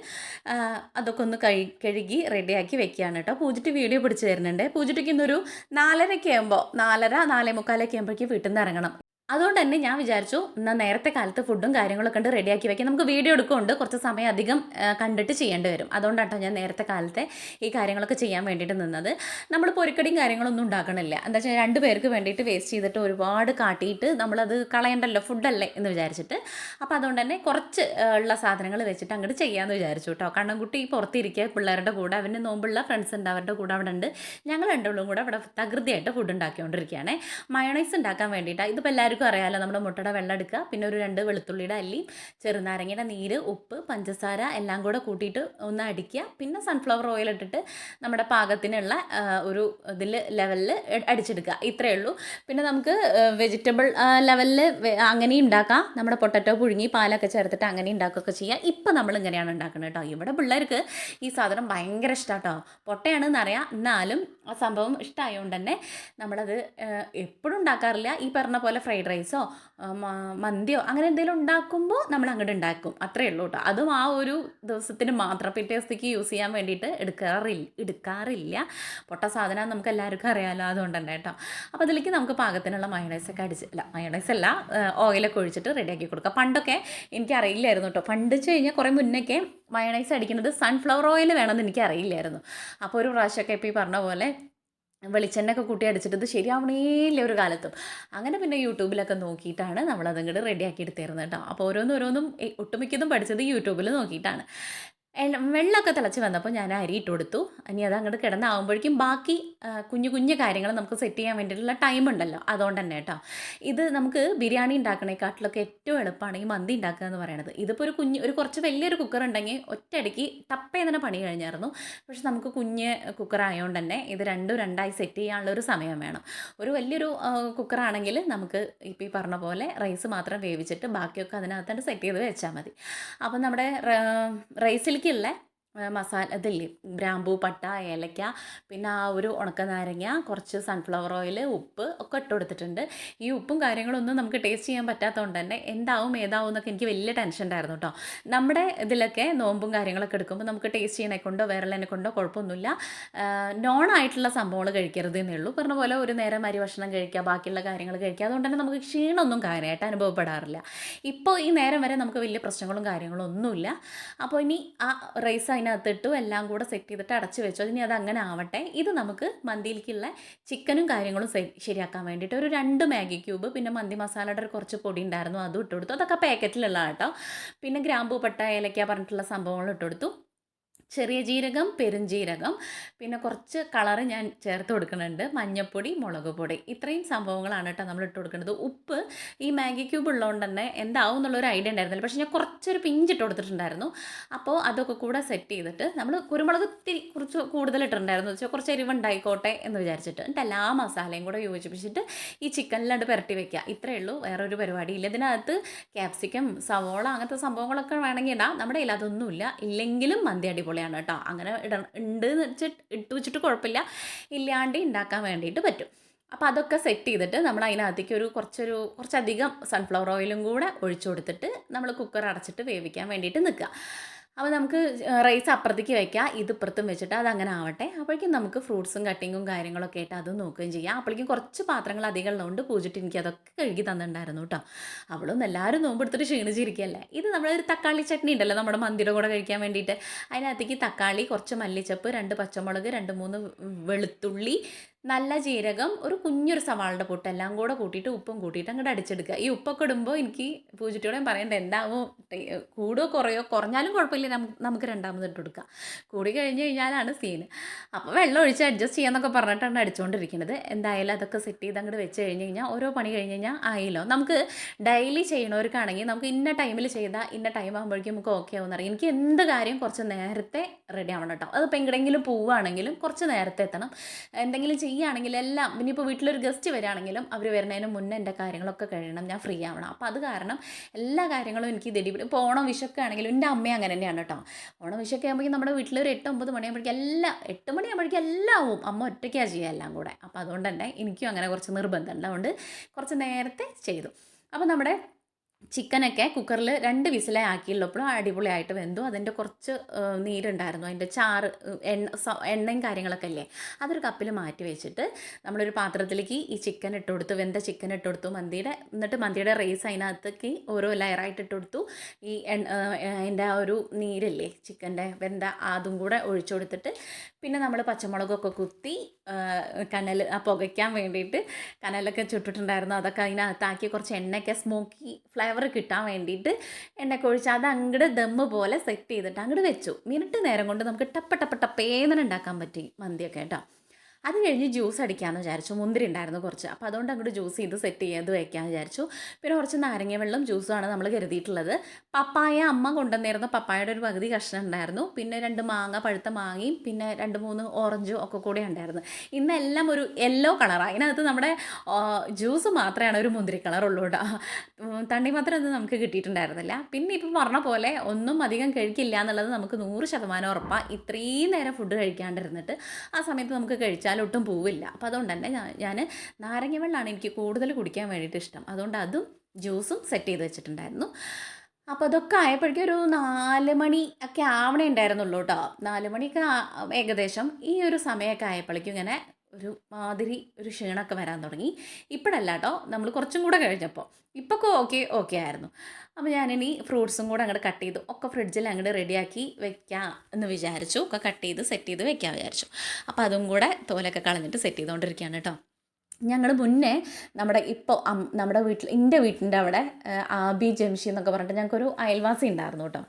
അതൊക്കെ ഒന്ന് കഴി കഴുകി റെഡിയാക്കി വെക്കുകയാണ് കേട്ടോ പൂജിട്ട് വീഡിയോ പിടിച്ച് തരുന്നുണ്ട്. പൂജിറ്റിക്ക് ഇന്നൊരു നാലരയ്ക്ക് ആകുമ്പോൾ നാലര നാലേ മുക്കാലൊക്കെ ആകുമ്പോഴേക്കും വീട്ടിൽ നിന്ന് ഇറങ്ങണം. അതുകൊണ്ട് തന്നെ ഞാൻ വിചാരിച്ചു എന്നാൽ നേരത്തെ കാലത്ത് ഫുഡും കാര്യങ്ങളൊക്കെ ഉണ്ട് റെഡിയാക്കി വെക്കാം. നമുക്ക് വീഡിയോ എടുക്കുന്നുണ്ട് കുറച്ച് സമയം അധികം കണ്ടിട്ട് ചെയ്യേണ്ടി വരും. അതുകൊണ്ടാട്ടോ ഞാൻ നേരത്തെ കാലത്തെ ഈ കാര്യങ്ങളൊക്കെ ചെയ്യാൻ വേണ്ടിയിട്ട് നിന്നത്. നമ്മൾ പൊരിക്കടിയും കാര്യങ്ങളൊന്നും ഉണ്ടാക്കണില്ല. എന്താ വെച്ചാൽ രണ്ട് പേർക്ക് വേണ്ടിയിട്ട് വേസ്റ്റ് ചെയ്തിട്ട് ഒരുപാട് കാട്ടിയിട്ട് നമ്മളത് കളയണ്ടല്ലോ ഫുഡല്ലേ എന്ന് വിചാരിച്ചിട്ട്. അപ്പോൾ അതുകൊണ്ട് തന്നെ കുറച്ച് ഉള്ള സാധനങ്ങൾ വെച്ചിട്ട് അങ്ങോട്ട് ചെയ്യാമെന്ന് വിചാരിച്ചു കേട്ടോ കണ്ണൻകുട്ടി പുറത്തിരിക്കുക പിള്ളേരുടെ കൂടെ അവന്റെ നോമ്പുള്ള ഫ്രണ്ട്സ് ഉണ്ട് അവരുടെ കൂടെ അവിടെ ഉണ്ട്. ഞങ്ങൾ രണ്ടുള്ളും കൂടെ അവിടെ തകൃതിയായിട്ട് ഫുഡ് ഉണ്ടാക്കിക്കൊണ്ടിരിക്കുകയാണ്. മയോണൈസ് ഉണ്ടാക്കാൻ വേണ്ടിയിട്ടാണ് ഇതിപ്പോൾ എല്ലാവർക്കും അറിയാമല്ലോ നമ്മുടെ മുട്ടയുടെ വെള്ളം എടുക്കുക. പിന്നെ ഒരു രണ്ട് വെളുത്തുള്ളിയുടെ അല്ലി ചെറുനാരങ്ങയുടെ നീര് ഉപ്പ് പഞ്ചസാര എല്ലാം കൂടെ കൂട്ടിയിട്ട് ഒന്ന് അടിക്കുക. പിന്നെ സൺഫ്ലവർ ഓയിൽ ഇട്ടിട്ട് നമ്മുടെ പാകത്തിനുള്ള ഒരു ഇതിൽ ലെവലിൽ അടിച്ചെടുക്കുക. ഇത്രയേ ഉള്ളൂ. പിന്നെ നമുക്ക് വെജിറ്റബിൾ ലെവലിൽ അങ്ങനെ ഉണ്ടാക്കാം. നമ്മുടെ പൊട്ടറ്റോ പുഴുങ്ങി പാലൊക്കെ ചേർത്തിട്ട് അങ്ങനെ ഉണ്ടാക്കുകയൊക്കെ ചെയ്യാം. ഇപ്പം നമ്മൾ ഇങ്ങനെയാണ് ഉണ്ടാക്കുന്നത് കേട്ടോ. ഇവിടെ പിള്ളേർക്ക് ഈ സാധനം ഭയങ്കര ഇഷ്ടമാണ് കേട്ടോ. പൊട്ടയാണെന്ന് അറിയാം. എന്നാലും ആ സംഭവം ഇഷ്ടമായതുകൊണ്ട് തന്നെ നമ്മളത് എപ്പോഴും ഉണ്ടാക്കാറില്ല. ഈ പറഞ്ഞ പോലെ ഫ്രൈഡ് റൈസോ മന്തിയോ അങ്ങനെ എന്തെങ്കിലും ഉണ്ടാക്കുമ്പോൾ നമ്മൾ അങ്ങോട്ട് ഉണ്ടാക്കും. അത്രയേ ഉള്ളൂ കേട്ടോ അതും ആ ഒരു ദിവസത്തിന് മാത്രം പിറ്റേ ദിവസത്തേക്ക് യൂസ് ചെയ്യാൻ വേണ്ടിയിട്ട് എടുക്കാറില്ല എടുക്കാറില്ല. പൊട്ട സാധനം നമുക്ക് എല്ലാവർക്കും അറിയാമല്ലോ അതുകൊണ്ട് തന്നെ കേട്ടോ അപ്പോൾ അതിലേക്ക് നമുക്ക് പാകത്തിനുള്ള മയണൈസൊക്കെ അടിച്ച് അല്ല മയണൈസ് അല്ല ഓയിലൊക്കെ ഒഴിച്ചിട്ട് റെഡിയാക്കി കൊടുക്കുക പണ്ടൊക്കെ എനിക്ക് അറിയില്ലായിരുന്നു കേട്ടോ പണ്ട് വെച്ച് കഴിഞ്ഞാൽ കുറേ മുന്നൊക്കെ മയണൈസ് അടിക്കുന്നത് സൺഫ്ലവർ ഓയിൽ വേണമെന്ന് എനിക്ക് അറിയില്ലായിരുന്നു അപ്പോൾ ഒരു പ്രാവശ്യമൊക്കെ ഇപ്പോൾ ഈ പറഞ്ഞ പോലെ വെളിച്ചെണ്ണയൊക്കെ കൂട്ടി അടിച്ചിട്ട് ഇത് ശരിയാവണേയില്ല ഒരു കാലത്തും. അങ്ങനെ പിന്നെ യൂട്യൂബിലൊക്കെ നോക്കിയിട്ടാണ് നമ്മൾ അങ്ങോട്ട് റെഡിയാക്കി എടുത്തിരുന്നത് കേട്ടോ. അപ്പോൾ ഓരോന്നും ഓരോന്നും ഒട്ടുമിക്കതും പഠിച്ചത് യൂട്യൂബിൽ നോക്കിയിട്ടാണ്. വെള്ളമൊക്കെ തിളച്ച് വന്നപ്പോൾ ഞാൻ അരി ഇട്ട് കൊടുത്തു. ഇനി അത് അങ്ങോട്ട് കിടന്നാകുമ്പോഴേക്കും ബാക്കി കുഞ്ഞു കുഞ്ഞു കാര്യങ്ങൾ നമുക്ക് സെറ്റ് ചെയ്യാൻ വേണ്ടിയിട്ടുള്ള ടൈം ഉണ്ടല്ലോ. അതുകൊണ്ട് തന്നെ കേട്ടോ. ഇത് നമുക്ക് ബിരിയാണി ഉണ്ടാക്കണേക്കാട്ടിലൊക്കെ ഏറ്റവും എളുപ്പമാണ് ഈ മന്തി ഉണ്ടാക്കുക എന്ന് പറയുന്നത്. ഇതിപ്പോൾ ഒരു കുഞ്ഞ് ഒരു കുറച്ച് വലിയൊരു കുക്കർ ഉണ്ടെങ്കിൽ ഒറ്റയടിക്ക് തപ്പേ തന്നെ പണി കഴിഞ്ഞായിരുന്നു. പക്ഷെ നമുക്ക് കുഞ്ഞ് കുക്കർ ആയതുകൊണ്ട് തന്നെ ഇത് രണ്ടും രണ്ടായി സെറ്റ് ചെയ്യാനുള്ള ഒരു സമയം വേണം. ഒരു വലിയൊരു കുക്കറാണെങ്കിൽ നമുക്ക് ഇപ്പോൾ ഈ പറഞ്ഞ പോലെ റൈസ് മാത്രം വേവിച്ചിട്ട് ബാക്കിയൊക്കെ അതിനകത്തോട്ട് സെറ്റ് ചെയ്ത് വെച്ചാൽ മതി. അപ്പം നമ്മുടെ റൈസിലേക്കുള്ള മസാല ഇതില്ലേ ഗ്രാമ്പൂ പട്ട ഏലക്ക പിന്നെ ആ ഒരു ഉണക്ക നാരങ്ങ കുറച്ച് സൺഫ്ലവർ ഓയിൽ ഉപ്പ് ഒക്കെ ഇട്ട് കൊടുത്തിട്ടുണ്ട്. ഈ ഉപ്പും കാര്യങ്ങളൊന്നും നമുക്ക് ടേസ്റ്റ് ചെയ്യാൻ പറ്റാത്തതുകൊണ്ട് തന്നെ എന്താവും ഏതാവും എന്നൊക്കെ എനിക്ക് വലിയ ടെൻഷൻ ഉണ്ടായിരുന്നു കേട്ടോ. നമ്മുടെ ഇതിലൊക്കെ നോമ്പും കാര്യങ്ങളൊക്കെ എടുക്കുമ്പോൾ നമുക്ക് ടേസ്റ്റ് ചെയ്യണേ കൊണ്ടോ വേറെ കൊണ്ടോ കുഴപ്പമൊന്നുമില്ല. നോൺ ആയിട്ടുള്ള സംഭവങ്ങൾ കഴിക്കരുത് എന്നേ ഉള്ളൂ. പറഞ്ഞ പോലെ ഒരു നേരം അരി ഭക്ഷണം കഴിക്കുക ബാക്കിയുള്ള കാര്യങ്ങൾ കഴിക്കുക. അതുകൊണ്ട് തന്നെ നമുക്ക് ക്ഷീണമൊന്നും കാര്യമായിട്ട് അനുഭവപ്പെടാറില്ല. ഇപ്പോൾ ഈ നേരം വരെ നമുക്ക് വലിയ പ്രശ്നങ്ങളും കാര്യങ്ങളും ഒന്നുമില്ല. അപ്പോൾ ഇനി ആ റൈസ് അതിനകത്തിട്ടു എല്ലാം കൂടെ സെറ്റ് ചെയ്തിട്ട് അടച്ചു വെച്ചു. ഇനി അത് അങ്ങനെ ആവട്ടെ. ഇത് നമുക്ക് മന്തിയിലേക്കുള്ള ചിക്കനും കാര്യങ്ങളും ശരിയാക്കാൻ വേണ്ടിയിട്ട് ഒരു രണ്ട് മാഗി ക്യൂബ് പിന്നെ മന്തി മസാലയുടെ ഒരു കുറച്ച് പൊടി ഉണ്ടായിരുന്നു അതും ഇട്ടുകൊടുത്തു. അതൊക്കെ പാക്കറ്റിലുള്ള കേട്ടോ. പിന്നെ ഗ്രാമ്പൂ പട്ട ഏലക്ക പറഞ്ഞിട്ടുള്ള സംഭവങ്ങൾ ഇട്ട് കൊടുത്തു ചെറിയ ജീരകം പെരുംജീരകം പിന്നെ കുറച്ച് കളറ് ഞാൻ ചേർത്ത് കൊടുക്കുന്നുണ്ട്. മഞ്ഞൾപ്പൊടി മുളക് പൊടി. ഇത്രയും സംഭവങ്ങളാണ് കേട്ടോ നമ്മൾ ഇട്ട് കൊടുക്കുന്നത്. ഉപ്പ് ഈ മാഗി ക്യൂബ് ഉള്ളതുകൊണ്ട് തന്നെ എന്താവും എന്നുള്ളൊരു ഐഡിയ ഉണ്ടായിരുന്നില്ല. പക്ഷേ ഞാൻ കുറച്ചൊരു പിഞ്ച് ഇട്ട് കൊടുത്തിട്ടുണ്ടായിരുന്നു. അപ്പോൾ അതൊക്കെ കൂടെ സെറ്റ് ചെയ്തിട്ട് നമ്മൾ കുരുമുളക് ഇത്തിരി കുറച്ച് കൂടുതൽ ഇട്ടിട്ടുണ്ടായിരുന്നു. വെച്ചാൽ കുറച്ച് എരിവുണ്ടായിക്കോട്ടെ എന്ന് വിചാരിച്ചിട്ട്. എന്നിട്ട് എല്ലാ മസാലയും കൂടെ യോജിപ്പിച്ചിട്ട് ഈ ചിക്കനിലാണ്ട് പുരട്ടി വെക്കുക. ഇത്രയേ ഉള്ളൂ. വേറൊരു പരിപാടിയില്ല ഇതിനകത്ത് ക്യാപ്സിക്കം സവോള അങ്ങനത്തെ സംഭവങ്ങളൊക്കെ വേണമെങ്കിൽ ഇടാം. നമ്മുടെ കയ്യിൽ അതൊന്നുമില്ല. ഇല്ലെങ്കിലും മന്തി അടിപൊളിയാണ് കേട്ടോ. അങ്ങനെ ഇട ഉണ്ട് എന്ന് വെച്ചിട്ട് ഇട്ട് വെച്ചിട്ട് കുഴപ്പമില്ല. ഇല്ലാണ്ട് ഉണ്ടാക്കാൻ വേണ്ടിയിട്ട് പറ്റും. അപ്പോൾ അതൊക്കെ സെറ്റ് ചെയ്തിട്ട് നമ്മൾ അതിനകത്തേക്ക് ഒരു കുറച്ചൊരു കുറച്ചധികം സൺഫ്ലവർ ഓയിലും കൂടെ ഒഴിച്ചു കൊടുത്തിട്ട് നമ്മൾ കുക്കർ അടച്ചിട്ട് വേവിക്കാൻ വേണ്ടിയിട്ട് നിൽക്കുക. അപ്പോൾ നമുക്ക് റൈസ് അപ്പുറത്തേക്ക് വെക്കാം. ഇത് ഇപ്പുറത്തും വെച്ചിട്ട് അത് അങ്ങനെ ആവട്ടെ. അപ്പോഴേക്കും നമുക്ക് ഫ്രൂട്ട്സും കട്ടിങ്ങും കാര്യങ്ങളൊക്കെ ആയിട്ട് അതും നോക്കുകയും ചെയ്യാം. അപ്പോഴേക്കും കുറച്ച് പാത്രങ്ങൾ അധികം ഉള്ളതുകൊണ്ട് പൂജിട്ട് എനിക്ക് അതൊക്കെ കഴുകി തന്നിട്ടുണ്ടായിരുന്നു കേട്ടോ. അവളും എല്ലാവരും നോമ്പെടുത്തിട്ട് ക്ഷീണിച്ചിരിക്കുകയല്ലേ. ഇത് നമ്മളൊരു തക്കാളി ചട്നി ഉണ്ടല്ലോ നമ്മുടെ മന്തിയുടെ കൂടെ കഴിക്കാൻ വേണ്ടിയിട്ട്. അതിനകത്തേക്ക് തക്കാളി കുറച്ച് മല്ലിച്ചപ്പ് രണ്ട് പച്ചമുളക് രണ്ട് മൂന്ന് വെളുത്തുള്ളി നല്ല ജീരകം ഒരു കുഞ്ഞൊരു സവാളുടെ പൊട്ട് എല്ലാം കൂടെ കൂട്ടിയിട്ട് ഉപ്പും കൂട്ടിയിട്ട് അങ്ങോട്ട് അടിച്ചെടുക്കുക. ഈ ഉപ്പൊക്കെ ഇടുമ്പോൾ എനിക്ക് പൂജിട്ടിയോടെ പറയേണ്ട എന്താവും? കൂടുകയോ കുറയോ? കുറഞ്ഞാലും കുഴപ്പമില്ല നമുക്ക് രണ്ടാമത് ഇട്ട് കൊടുക്കുക കൂടി കഴിഞ്ഞ് കഴിഞ്ഞാലാണ് സീന് അപ്പോൾ വെള്ളം ഒഴിച്ച് അഡ്ജസ്റ്റ് ചെയ്യാന്നൊക്കെ പറഞ്ഞിട്ടാണ് അടിച്ചുകൊണ്ടിരിക്കുന്നത് എന്തായാലും അതൊക്കെ സെറ്റ് ചെയ്ത് അങ്ങോട്ട് വെച്ച് കഴിഞ്ഞ് കഴിഞ്ഞാൽ ഓരോ പണി കഴിഞ്ഞ് കഴിഞ്ഞാൽ ആയില്ലോ. നമുക്ക് ഡെയിലി ചെയ്യണവർക്കാണെങ്കിൽ നമുക്ക് ഇന്ന ടൈമിൽ ചെയ്താൽ ഇന്ന ടൈം ആകുമ്പോഴേക്കും നമുക്ക് ഓക്കെ ആവുമെന്ന് അറിയാം. എനിക്ക് എന്ത് കാര്യം കുറച്ച് നേരത്തെ റെഡി ആവണം കേട്ടോ. അതിപ്പോൾ എങ്ങടെങ്കിലും പോവുകയാണെങ്കിലും കുറച്ച് നേരത്തെ എത്തണം. എന്തെങ്കിലും ചെയ്യുകയാണെങ്കിൽ എല്ലാം ഇനിയിപ്പോൾ വീട്ടിലൊരു ഗസ്റ്റ് വരികയാണെങ്കിലും അവർ വരുന്നതിന് മുന്നേ എന്റെ കാര്യങ്ങളൊക്കെ കഴിയണം ഞാൻ ഫ്രീ ആവണം. അപ്പോൾ അത് കാരണം എല്ലാ കാര്യങ്ങളും എനിക്ക് ഇതെടി ഇപ്പോൾ ഓണം വിഷൊക്കെ ആണെങ്കിലും എന്റെ അമ്മ അങ്ങനെ തന്നെയാണ് കേട്ടോ. ഓണം വിഷൊക്കെ ആകുമ്പോഴേക്കും നമ്മുടെ വീട്ടിൽ ഒരു എട്ട് ഒമ്പത് മണിയാകുമ്പോഴേക്കും എല്ലാം എട്ട് മണിയാകുമ്പോഴേക്കും ആവും. അമ്മ ഒറ്റയ്ക്കാണ് ചെയ്യുക എല്ലാം കൂടെ. അപ്പോൾ അതുകൊണ്ട് തന്നെ എനിക്കും അങ്ങനെ കുറച്ച് നിർബന്ധമുണ്ട് അതുകൊണ്ട് കുറച്ച് നേരത്തെ ചെയ്തു. അപ്പോൾ നമ്മുടെ ചിക്കനൊക്കെ കുക്കറിൽ രണ്ട് വിസിലേ ആക്കിയുള്ളപ്പോഴും അടിപൊളിയായിട്ട് വെന്തു. അതിന്റെ കുറച്ച് നീരുണ്ടായിരുന്നു. അതിന്റെ ചാറ് എണ്ണ എണ്ണയും കാര്യങ്ങളൊക്കെ അല്ലേ അതൊരു കപ്പിൽ മാറ്റി വെച്ചിട്ട് നമ്മളൊരു പാത്രത്തിലേക്ക് ഈ ചിക്കൻ ഇട്ട് കൊടുത്തു. വെന്ത ചിക്കൻ ഇട്ട് കൊടുത്തു. മന്തിയുടെ എന്നിട്ട് മന്തിയുടെ റൈസ് അതിനകത്തേക്ക് ഓരോ ലെയറായിട്ട് ഇട്ട് കൊടുത്തു. ഈ അതിന്റെ ആ ഒരു നീരല്ലേ? ചിക്കന്റെ വെന്ത അതും കൂടെ ഒഴിച്ചു കൊടുത്തിട്ട് പിന്നെ നമ്മൾ പച്ചമുളകൊക്കെ കുത്തി കനൽ പുകയ്ക്കാൻ വേണ്ടിയിട്ട് കനലൊക്കെ ചുട്ടിട്ടുണ്ടായിരുന്നു. അതൊക്കെ അതിനകത്താക്കി കുറച്ച് എണ്ണയൊക്കെ സ്മോക്കി ഫ്ലേവർ കിട്ടാൻ വേണ്ടിയിട്ട് എണ്ണയൊക്കെ ഒഴിച്ച് അത് അങ്ങോട്ട് ദമ്മ് പോലെ സെറ്റ് ചെയ്തിട്ട് അങ്ങോട്ട് വെച്ചു. മിനിറ്റ് നേരം കൊണ്ട് നമുക്ക് ടപ്പ ടപ്പ ടപ്പേന്ന് ഉണ്ടാക്കാൻ പറ്റി മന്തിയൊക്കെ കേട്ടോ. അത് കഴിഞ്ഞ് ജ്യൂസ് അടിക്കാമെന്ന് വിചാരിച്ചു. മുന്തിരി ഉണ്ടായിരുന്നു കുറച്ച്. അപ്പോൾ അതുകൊണ്ട് അങ്ങോട്ട് ജ്യൂസ് ചെയ്ത് സെറ്റ് ചെയ്ത് വയ്ക്കാമെന്ന് വിചാരിച്ചു. പിന്നെ കുറച്ച് നാരങ്ങ വെള്ളം ജ്യൂസുമാണ് നമ്മൾ കരുതിയിട്ടുള്ളത്. പപ്പായ അമ്മ കൊണ്ടുവന്നിരുന്ന പപ്പായയുടെ ഒരു പകുതി കഷ്ണം ഉണ്ടായിരുന്നു. പിന്നെ രണ്ട് മാങ്ങ പഴുത്ത മാങ്ങയും പിന്നെ രണ്ട് മൂന്ന് ഓറഞ്ചും ഒക്കെ കൂടെ ഉണ്ടായിരുന്നു. ഇന്നെല്ലാം ഒരു യെല്ലോ കളറാണ് അതിനകത്ത് നമ്മുടെ ജ്യൂസ് മാത്രമാണ് ഒരു മുന്തിരി കളറുള്ളൂ കേട്ടോ. തണ്ണി തണ്ണിമത്തരം ഒന്നും നമുക്ക് കിട്ടിയിട്ടുണ്ടായിരുന്നില്ല. പിന്നെ ഇപ്പം പറഞ്ഞ പോലെ ഒന്നും അധികം കഴിക്കില്ല എന്നുള്ളത് നമുക്ക് നൂറ് ശതമാനം ഉറപ്പാണ് ഇത്രയും നേരം ഫുഡ് കഴിക്കാണ്ടിരുന്നിട്ട് ആ സമയത്ത് നമുക്ക് കഴിച്ചാൽ ഒട്ടും പോവില്ല. അപ്പോൾ അതുകൊണ്ട് തന്നെ ഞാൻ നാരങ്ങ വെള്ളമാണ് എനിക്ക് കൂടുതൽ കുടിക്കാൻ വേണ്ടിയിട്ട് ഇഷ്ടം. അതുകൊണ്ട് അതും ജ്യൂസും സെറ്റ് ചെയ്ത് വെച്ചിട്ടുണ്ടായിരുന്നു. അപ്പോൾ അതൊക്കെ ആയപ്പോഴേക്കും ഒരു നാല് മണി ഒക്കെ ആവണേ ഉണ്ടായിരുന്നുള്ളൂ കേട്ടോ നാല് മണിയൊക്കെ ഏകദേശം ഈ ഒരു സമയമൊക്കെ ആയപ്പോഴേക്കും ഇങ്ങനെ ഒരു മാതിരി ഒരു ക്ഷീണമൊക്കെ വരാൻ തുടങ്ങി. ഇപ്പോഴല്ല കേട്ടോ നമ്മൾ കുറച്ചും കൂടെ കഴിഞ്ഞപ്പോൾ ഇപ്പോൾ ഓക്കെ ഓക്കെ ആയിരുന്നു. അപ്പോൾ ഞാനിനി ഫ്രൂട്ട്സും കൂടെ അങ്ങോട്ട് കട്ട് ചെയ്തു. ഒക്കെ ഫ്രിഡ്ജിൽ അങ്ങോട്ട് റെഡിയാക്കി വെക്കാം എന്ന് വിചാരിച്ചു. ഒക്കെ കട്ട് ചെയ്ത് സെറ്റ് ചെയ്ത് വെക്കാൻ വിചാരിച്ചു. അപ്പോൾ അതും കൂടെ തോലൊക്കെ കളഞ്ഞിട്ട് സെറ്റ് ചെയ്തുകൊണ്ടിരിക്കുകയാണ് കേട്ടോ. ഞങ്ങൾ മുന്നേ നമ്മുടെ ഇപ്പോൾ നമ്മുടെ വീട്ടിൽ എന്റെ വീട്ടിന്റെ അവിടെ ആബി ജംഷി എന്നൊക്കെ പറഞ്ഞിട്ട് ഞങ്ങൾക്കൊരു അയൽവാസി ഉണ്ടായിരുന്നു കേട്ടോ.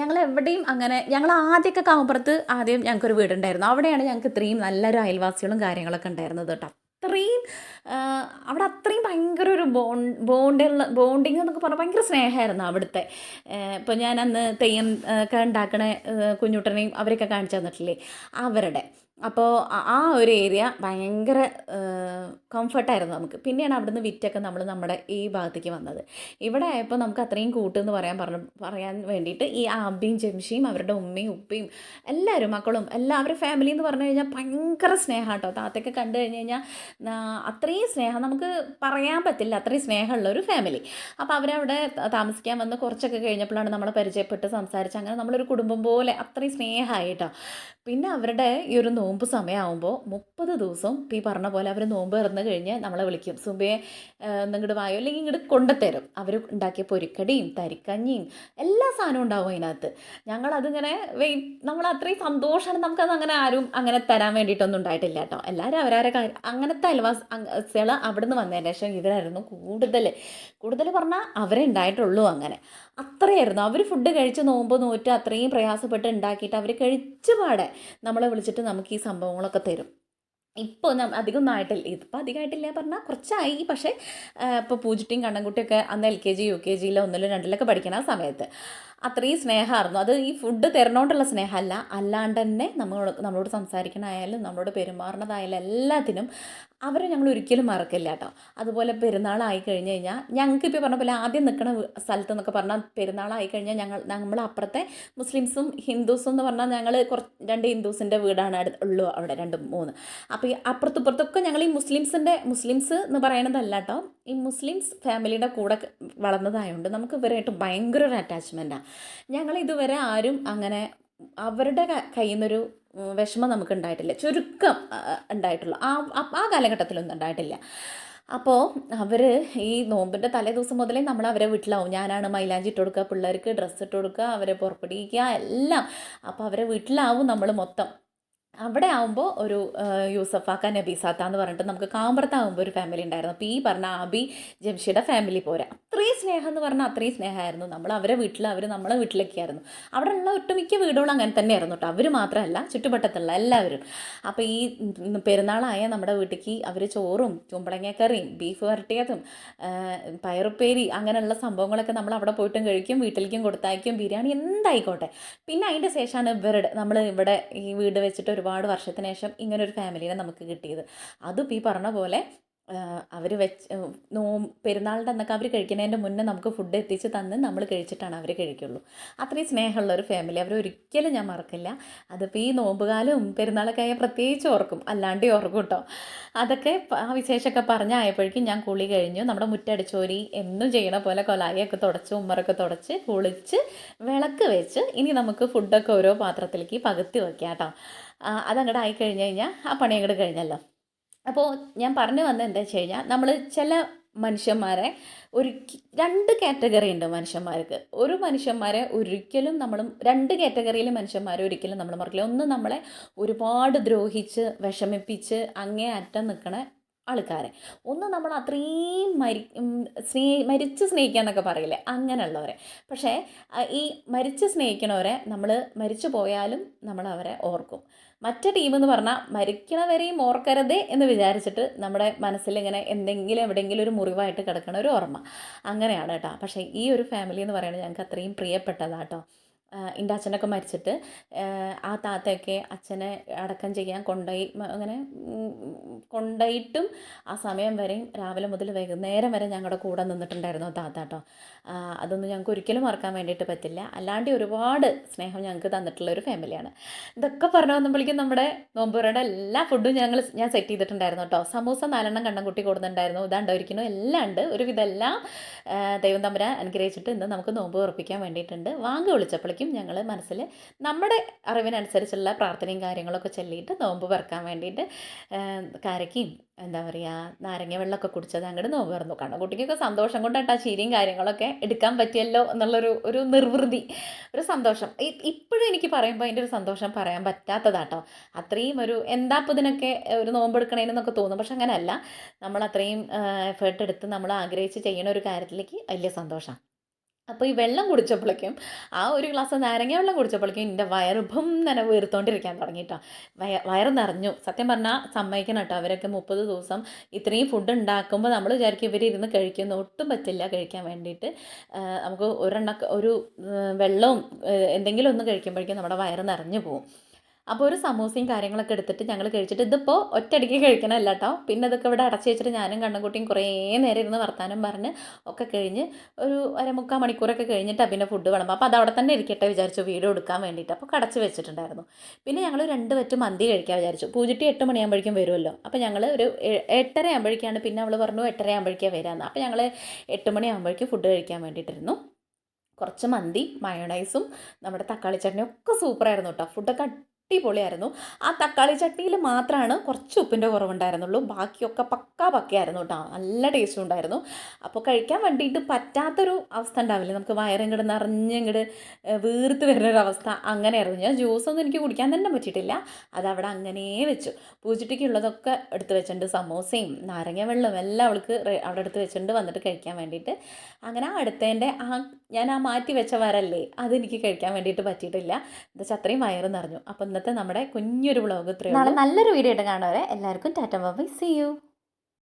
ഞങ്ങൾ എവിടെയും അങ്ങനെ ഞങ്ങൾ ആദ്യമൊക്കെ കാവുമ്പുറത്ത് ആദ്യം ഞങ്ങൾക്കൊരു വീടുണ്ടായിരുന്നു. അവിടെയാണ് ഞങ്ങൾക്ക് ഇത്രയും നല്ലൊരു അയൽവാസികളും കാര്യങ്ങളൊക്കെ ഉണ്ടായിരുന്നത് കേട്ടോ. അത്രയും അവിടെ അത്രയും ഭയങ്കര ഒരു ബോണ്ട് ബോണ്ടുള്ള ബോണ്ടിങ് എന്നൊക്കെ പറഞ്ഞാൽ ഭയങ്കര സ്നേഹമായിരുന്നു അവിടുത്തെ. ഇപ്പോൾ ഞാൻ അന്ന് തെയ്യം ഒക്കെ ഉണ്ടാക്കണ കുഞ്ഞുട്ടനെയും അവരൊക്കെ കാണിച്ചു തന്നിട്ടില്ലേ? അവരുടെ. അപ്പോൾ ആ- ഒരു ഏരിയ ഭയങ്കര കംഫർട്ടായിരുന്നു നമുക്ക്. പിന്നെയാണ് അവിടുന്ന് വിറ്റൊക്കെ നമ്മൾ നമ്മുടെ ഈ ഭാഗത്തേക്ക് വന്നത്. ഇവിടെ ആയപ്പോൾ നമുക്ക് അത്രയും കൂട്ടെന്ന് പറയാൻ പറഞ്ഞു പറയാൻ വേണ്ടിയിട്ട് ഈ ആബിയും ജംഷിയും അവരുടെ ഉമ്മയും ഉപ്പയും എല്ലാവരും മക്കളും എല്ലാവരും ഫാമിലി എന്ന് പറഞ്ഞു കഴിഞ്ഞാൽ ഭയങ്കര സ്നേഹം കേട്ടോ താത്തയൊക്കെ കണ്ടു കഴിഞ്ഞ് കഴിഞ്ഞാൽ അത്രയും സ്നേഹം നമുക്ക് പറയാൻ പറ്റില്ല. അത്രയും സ്നേഹമുള്ള ഒരു ഫാമിലി അപ്പോൾ അവരവിടെ താമസിക്കാൻ വന്ന് കുറച്ചൊക്കെ കഴിഞ്ഞപ്പോഴാണ് നമ്മളെ പരിചയപ്പെട്ട് സംസാരിച്ച് അങ്ങനെ നമ്മളൊരു കുടുംബം പോലെ അത്രയും സ്നേഹമായി കേട്ടോ പിന്നെ അവരുടെ ഈ ഒരു നോമ്പ് സമയമാകുമ്പോൾ മുപ്പത് ദിവസം ഈ പറഞ്ഞ പോലെ അവർ നോമ്പ് ഇറന്ന് കഴിഞ്ഞ് നമ്മളെ വിളിക്കും. സുബയെ ഇങ്ങോട്ട് വായോ? അല്ലെങ്കിൽ ഇങ്ങോട്ട് കൊണ്ടുത്തരും. അവർ ഉണ്ടാക്കിയ പൊരിക്കടിയും തരിക്കഞ്ഞിയും എല്ലാ സാധനവും ഉണ്ടാവും അതിനകത്ത്. ഞങ്ങളതിങ്ങനെ വെയ് നമ്മൾ അത്രയും സന്തോഷമാണ് നമുക്കത് അങ്ങനെ ആരും അങ്ങനെ തരാൻ വേണ്ടിയിട്ടൊന്നും ഉണ്ടായിട്ടില്ല കേട്ടോ. എല്ലാവരും അവരവരെ കാര്യം അങ്ങനത്തെ അയൽവാസികൾ അവിടെ നിന്ന് വന്നതിന് ശേഷം ഇവരായിരുന്നു കൂടുതൽ കൂടുതൽ പറഞ്ഞാൽ അവരെ ഉണ്ടായിട്ടുള്ളൂ അങ്ങനെ. അത്രയായിരുന്നു. അവർ ഫുഡ് കഴിച്ച് നോമ്പ് നോറ്റ് അത്രയും പ്രയാസപ്പെട്ട് ഉണ്ടാക്കിയിട്ട് അവർ കഴിച്ചു പാടെ നമ്മളെ വിളിച്ചിട്ട് നമുക്ക് ഈ സംഭവങ്ങളൊക്കെ തരും. ഇപ്പോൾ അധികം ഒന്നും ആയിട്ടില്ല ഇതിപ്പോൾ അധികമായിട്ടില്ല പറഞ്ഞാൽ കുറച്ചായി. പക്ഷേ ഇപ്പോൾ പൂജിട്ടിയും കണ്ണൻകുട്ടിയൊക്കെ അന്ന് L K G U K ജിയിലോ ഒന്നിലോ രണ്ടിലൊക്കെ പഠിക്കണ ആ സമയത്ത്. അത്രയും സ്നേഹമായിരുന്നു. അത് ഈ ഫുഡ് തരണോണ്ടുള്ള സ്നേഹമല്ല. അല്ലാണ്ട് തന്നെ നമ്മളോട് നമ്മളോട് സംസാരിക്കണമായാലും നമ്മളോട് പെരുമാറുന്നതായാലും എല്ലാത്തിനും അവരെ ഞങ്ങൾ ഒരിക്കലും മറക്കില്ല കേട്ടോ. അതുപോലെ പെരുന്നാളായി കഴിഞ്ഞ് കഴിഞ്ഞാൽ ഞങ്ങൾക്ക് ഇപ്പോൾ പറഞ്ഞ പോലെ ആദ്യം നിൽക്കുന്ന സ്ഥലത്ത് എന്നൊക്കെ പറഞ്ഞാൽ പെരുന്നാളായി കഴിഞ്ഞാൽ ഞങ്ങൾ നമ്മൾ അപ്പുറത്തെ മുസ്ലിംസും ഹിന്ദുസും എന്ന് പറഞ്ഞാൽ ഞങ്ങൾ കുറച്ച് രണ്ട് ഹിന്ദുസിന്റെ വീടാണ് അടു ഉള്ളു അവിടെ രണ്ട് മൂന്ന്. അപ്പോൾ ഈ അപ്പുറത്തും ഇപ്പുറത്തൊക്കെ ഞങ്ങൾ ഈ മുസ്ലിംസിന്റെ മുസ്ലിംസ് എന്ന് പറയണതല്ല കേട്ടോ. ഈ മുസ്ലിംസ് ഫാമിലിയുടെ കൂടെ വളർന്നതായതുകൊണ്ട് നമുക്ക് ഇവരായിട്ട് ഭയങ്കര ഒരു അറ്റാച്ച്മെന്റാണ് ഞങ്ങൾ ഇതുവരെ ആരും അങ്ങനെ അവരുടെ കയ്യിൽ നിന്നൊരു വിഷമം നമുക്ക് ഉണ്ടായിട്ടില്ല. ചുരുക്കം ഉണ്ടായിട്ടുള്ളൂ. ആ- ആ കാലഘട്ടത്തിലൊന്നും ഉണ്ടായിട്ടില്ല. അപ്പോൾ അവർ ഈ നോമ്പിന്റെ തലേ ദിവസം മുതലേ നമ്മൾ അവരെ വീട്ടിലാവും. ഞാനാണ് മൈലാഞ്ചി ഇട്ട് കൊടുക്കുക പിള്ളേർക്ക് ഡ്രസ്സ് ഇട്ട് കൊടുക്കുക അവരെ പുറപ്പെടുവിക്കുക എല്ലാം. അപ്പോൾ അവരെ വീട്ടിലാവും നമ്മൾ മൊത്തം. അവിടെ ആവുമ്പോൾ ഒരു യൂസഫാക്ക നബീസാത്ത എന്ന് പറഞ്ഞിട്ട് നമുക്ക് കാമ്പറത്താകുമ്പോൾ ഒരു ഫാമിലി ഉണ്ടായിരുന്നു. അപ്പോൾ ഈ പറഞ്ഞ ആബി ജംഷിയുടെ ഫാമിലി പോരാ. അത്രയും സ്നേഹം എന്ന് പറഞ്ഞാൽ അത്രയും സ്നേഹമായിരുന്നു. നമ്മൾ അവരെ വീട്ടിൽ അവർ നമ്മളെ വീട്ടിലൊക്കെയായിരുന്നു. അവിടെ ഉള്ള ഒട്ടുമിക്ക വീടുകളും അങ്ങനെ തന്നെ ആയിരുന്നു കേട്ടോ അവർ മാത്രമല്ല ചുറ്റുവട്ടത്തുള്ള എല്ലാവരും. അപ്പോൾ ഈ പെരുന്നാളായ നമ്മുടെ വീട്ടിലേക്ക് അവർ ചോറും കുമ്പളങ്ങക്കറിയും ബീഫ് വരട്ടിയതും പയറുപ്പേരി അങ്ങനെയുള്ള സംഭവങ്ങളൊക്കെ നമ്മൾ അവിടെ പോയിട്ടും കഴിക്കും വീട്ടിലേക്കും കൊടുത്തയക്കും ബിരിയാണി എന്തായിക്കോട്ടെ. പിന്നെ അതിന്റെ ശേഷമാണ് ഇവരുടെ നമ്മൾ ഇവിടെ ഈ വീട് വെച്ചിട്ട് ഒരുപാട് വർഷത്തിന് ശേഷം ഇങ്ങനെ ഒരു ഫാമിലിനെ നമുക്ക് കിട്ടിയത്. അതും ഈ പറഞ്ഞ പോലെ അവർ വെച്ച് നോ പെരുന്നാളിന്റെ അന്നൊക്കെ അവർ കഴിക്കുന്നതിന്റെ മുന്നേ നമുക്ക് ഫുഡ് എത്തിച്ച് തന്ന് നമ്മൾ കഴിച്ചിട്ടാണ് അവർ കഴിക്കുള്ളൂ. അത്രയും സ്നേഹമുള്ള ഒരു ഫാമിലി അവർ ഒരിക്കലും ഞാൻ മറക്കില്ല. അതിപ്പോൾ ഈ നോമ്പുകാലവും പെരുന്നാളൊക്കെ ആയാൽ പ്രത്യേകിച്ച് ഓർക്കും. അല്ലാണ്ട് ഓർക്കും കേട്ടോ. അതൊക്കെ ആ വിശേഷമൊക്കെ പറഞ്ഞായപ്പോഴേക്കും ഞാൻ കുളി കഴിഞ്ഞു. നമ്മുടെ മുറ്റടിച്ചോരി എന്നും ചെയ്യണ പോലെ കൊലായൊക്കെ തുടച്ച് ഉമ്മറൊക്കെ തുടച്ച് കുളിച്ച് വിളക്ക് വെച്ച് ഇനി നമുക്ക് ഫുഡൊക്കെ ഓരോ പാത്രത്തിലേക്ക് പകുത്തി വെക്കാം കേട്ടോ. അതങ്ങോട്ട് ആയി കഴിഞ്ഞ് കഴിഞ്ഞാൽ ആ പണി അങ്ങോട്ട് കഴിഞ്ഞല്ലോ. അപ്പോൾ ഞാൻ പറഞ്ഞു വന്നത് എന്താ വെച്ച് കഴിഞ്ഞാൽ നമ്മൾ ചില മനുഷ്യന്മാരെ ഒരു രണ്ട് കാറ്റഗറി ഉണ്ട് മനുഷ്യന്മാർക്ക്. ഒരു മനുഷ്യന്മാരെ ഒരിക്കലും നമ്മൾ രണ്ട് കാറ്റഗറിയിൽ മനുഷ്യന്മാരെ ഒരിക്കലും നമ്മൾ മറക്കില്ല. ഒന്ന് നമ്മളെ ഒരുപാട് ദ്രോഹിച്ച് വിഷമിപ്പിച്ച് അങ്ങേ അറ്റം നിൽക്കണ ആൾക്കാരെ. ഒന്ന് നമ്മൾ അത്രയും മരി സ്നേഹി സ്നേ മരിച്ച് സ്നേഹിക്കുക എന്നൊക്കെ പറയില്ലേ? അങ്ങനെയുള്ളവരെ. പക്ഷേ ഈ മരിച്ച് സ്നേഹിക്കണവരെ നമ്മൾ മരിച്ചു പോയാലും നമ്മൾ അവരെ ഓർക്കും. മറ്റേ ടീം എന്ന് പറഞ്ഞാൽ മരിക്കണവരെയും ഓർക്കരുതേ എന്ന് വിചാരിച്ചിട്ട് നമ്മുടെ മനസ്സിലിങ്ങനെ എന്തെങ്കിലും എവിടെയെങ്കിലും ഒരു മുറിവായിട്ട് കിടക്കണ ഒരു ഓർമ്മ. അങ്ങനെയാണ് കേട്ടോ. പക്ഷേ ഈ ഒരു ഫാമിലി എന്ന് പറയുന്നത് ഞങ്ങൾക്ക് അത്രയും പ്രിയപ്പെട്ടതാണ് കേട്ടോ എന്റെ അച്ഛനൊക്കെ മരിച്ചിട്ട് ആ താത്തയൊക്കെ അച്ഛനെ അടക്കം ചെയ്യാൻ കൊണ്ടുപോയി അങ്ങനെ കൊണ്ടുപോയിട്ടും ആ സമയം വരെയും രാവിലെ മുതൽ വൈകുന്നേരം വരെ ഞങ്ങളുടെ കൂടെ നിന്നിട്ടുണ്ടായിരുന്നു താത്ത കേട്ടോ അതൊന്നും ഞങ്ങൾക്ക് ഒരിക്കലും മറക്കാൻ വേണ്ടിയിട്ട് പറ്റില്ല. അല്ലാണ്ട് ഒരുപാട് സ്നേഹം ഞങ്ങൾക്ക് തന്നിട്ടുള്ള ഒരു ഫാമിലിയാണ് ഇതൊക്കെ പറഞ്ഞു വന്നപ്പോഴേക്കും നമ്മുടെ നോമ്പുറയുടെ എല്ലാ ഫുഡും ഞങ്ങൾ ഞാൻ സെറ്റ് ചെയ്തിട്ടുണ്ടായിരുന്നു കേട്ടോ സമൂസ നാലെണ്ണം കണ്ണൻകുട്ടി കൊടുത്തിട്ടുണ്ടായിരുന്നു. ഇതാണ്ട് ഒരിക്കലും എല്ലാം ഉണ്ട്. ഒരുവിധം എല്ലാം ദൈവം തമ്പുരാൻ അനുഗ്രഹിച്ചിട്ട് ഇന്ന് നമുക്ക് നോമ്പ് ഉറപ്പിക്കാൻ വേണ്ടിയിട്ടുണ്ട്. വാങ്ങി വിളിച്ചപ്പോഴേക്കും ഞങ്ങൾ മനസ്സിൽ നമ്മുടെ അറിവിനനുസരിച്ചുള്ള പ്രാർത്ഥനയും കാര്യങ്ങളൊക്കെ ചൊല്ലിയിട്ട് നോമ്പ് പറക്കാൻ വേണ്ടിയിട്ട് കാരക്കയും എന്താ പറയുക നാരങ്ങ വെള്ളമൊക്കെ കുടിച്ചത് അങ്ങോട്ട് നോമ്പ് തുറന്നു. കാരണം കുട്ടിക്കൊക്കെ സന്തോഷം കൊണ്ടാട്ടാ ചീരിയും കാര്യങ്ങളൊക്കെ എടുക്കാൻ പറ്റിയല്ലോ എന്നുള്ളൊരു ഒരു നിർവൃതി ഒരു സന്തോഷം. ഇപ്പോഴും എനിക്ക് പറയുമ്പോൾ അതിന്റെ ഒരു സന്തോഷം പറയാൻ പറ്റാത്തതാട്ടോ. അത്രയും ഒരു എന്താ ഇപ്പോൾ ഇതിനൊക്കെ ഒരു നോമ്പെടുക്കണേന്നൊക്കെ തോന്നും. പക്ഷെ അങ്ങനെയല്ല നമ്മൾ അത്രയും എഫേർട്ട് എടുത്ത് നമ്മൾ ആഗ്രഹിച്ച് ചെയ്യണ ഒരു കാര്യത്തിലേക്ക് വലിയ സന്തോഷം. അപ്പോൾ ഈ വെള്ളം കുടിച്ചപ്പോഴേക്കും ആ ഒരു ഗ്ലാസ് നാരങ്ങ വെള്ളം കുടിച്ചപ്പോഴേക്കും എന്റെ വയറുഭം തന്നെ വീർത്തോണ്ടിരിക്കാൻ തുടങ്ങി വയ വയറ് നിറഞ്ഞു. സത്യം പറഞ്ഞാൽ സമ്മതിക്കണം കേട്ടോ. അവരൊക്കെ മുപ്പത് ദിവസം ഇത്രയും ഫുഡ് ഉണ്ടാക്കുമ്പോൾ നമ്മൾ വിചാരിക്കും ഇവർ ഇരുന്ന് കഴിക്കുന്നു. ഒട്ടും പറ്റില്ല കഴിക്കാൻ വേണ്ടിയിട്ട്. നമുക്ക് ഒരെണ്ണ ഒരു വെള്ളവും എന്തെങ്കിലും ഒന്ന് കഴിക്കുമ്പോഴേക്കും നമ്മുടെ വയറ് നിറഞ്ഞു പോകും അപ്പോൾ ഒരു സമൂസയും കാര്യങ്ങളൊക്കെ എടുത്തിട്ട് ഞങ്ങൾ കഴിച്ചിട്ട് ഇതിപ്പോൾ ഒറ്റയടിക്ക് കഴിക്കണമല്ല കേട്ടോ പിന്നെ ഇതൊക്കെ ഇവിടെ അടച്ചു വെച്ചിട്ട് ഞാനും കണ്ണുകൂട്ടിയും കുറേ നേരം ഇരുന്ന് വർത്താനം പറഞ്ഞ് ഒക്കെ കഴിഞ്ഞ് ഒരു അരമുക്കാൽ മണിക്കൂറൊക്കെ കഴിഞ്ഞിട്ട് പിന്നെ ഫുഡ് വേണം അപ്പോൾ അത് അവിടെ തന്നെ ഇരിക്കട്ടെ വിചാരിച്ചു വീട് എടുക്കാൻ വേണ്ടിയിട്ട്. അപ്പോൾ കടച്ച് വെച്ചിട്ടുണ്ടായിരുന്നു. പിന്നെ ഞങ്ങൾ രണ്ട് പറ്റ് മന്തി കഴിക്കാൻ വിചാരിച്ചു. പൂജിട്ടി എട്ട് മണിയാകുമ്പോഴേക്കും വരുമല്ലോ. അപ്പോൾ ഞങ്ങൾ ഒരു എട്ടര ആകുമ്പോഴേക്കാണ് പിന്നെ അവൾ പറഞ്ഞു എട്ടര ആകുമ്പോഴേക്കാണ് വരാമെന്ന്. അപ്പോൾ ഞങ്ങൾ എട്ട് മണിയാകുമ്പോഴേക്കും ഫുഡ് കഴിക്കാൻ വേണ്ടിയിട്ടിരുന്നു. കുറച്ച് മന്തി മയോണൈസും നമ്മുടെ തക്കാളി ചട്നിയും ഒക്കെ സൂപ്പറായിരുന്നു കേട്ടോ. ഫുഡൊക്കെ അടിപൊളിയായിരുന്നു. ആ തക്കാളി ചട്നിയിൽ മാത്രമാണ് കുറച്ച് ഉപ്പിന്റെ കുറവുണ്ടായിരുന്നുള്ളൂ. ബാക്കിയൊക്കെ പക്കാ പക്കയായിരുന്നു കേട്ടോ. നല്ല ടേസ്റ്റും ഉണ്ടായിരുന്നു. അപ്പോൾ കഴിക്കാൻ വേണ്ടിയിട്ട് പറ്റാത്തൊരു അവസ്ഥ ഉണ്ടാവില്ലേ? നമുക്ക് വയറിങ്ങോട് നിറഞ്ഞിങ്ങോട്ട് വീർത്ത് വരുന്നൊരവസ്ഥ അങ്ങനെയായിരുന്നു. ഞാൻ ജ്യൂസൊന്നും എനിക്ക് കുടിക്കാൻ തന്നെ പറ്റിയിട്ടില്ല. അതവിടെ അങ്ങനെ വെച്ചു. പൂച്ചട്ടിക്കുള്ളതൊക്കെ എടുത്ത് വെച്ചിട്ടുണ്ട്. സമോസയും നാരങ്ങ വെള്ളവും എല്ലാം അവൾക്ക് അവിടെ എടുത്ത് വെച്ചിട്ടുണ്ട് വന്നിട്ട് കഴിക്കാൻ വേണ്ടിയിട്ട്. അങ്ങനെ അടുത്തതിന്റെ ആ ഞാൻ ആ മാറ്റി വെച്ച വരല്ലേ അതെനിക്ക് കഴിക്കാൻ വേണ്ടിയിട്ട് പറ്റിയിട്ടില്ല. എന്താ വെച്ചാൽ അത്രയും വയറ് നിറഞ്ഞു. അപ്പം ഇന്നത്തെ നമ്മുടെ കുഞ്ഞൊരു വ്ളോഗ് ഇത്രയും നാളെ നല്ലൊരു വീഡിയോ ആയിട്ട് കാണുവരെ എല്ലാവർക്കും ടാറ്റ ബൈ സി യു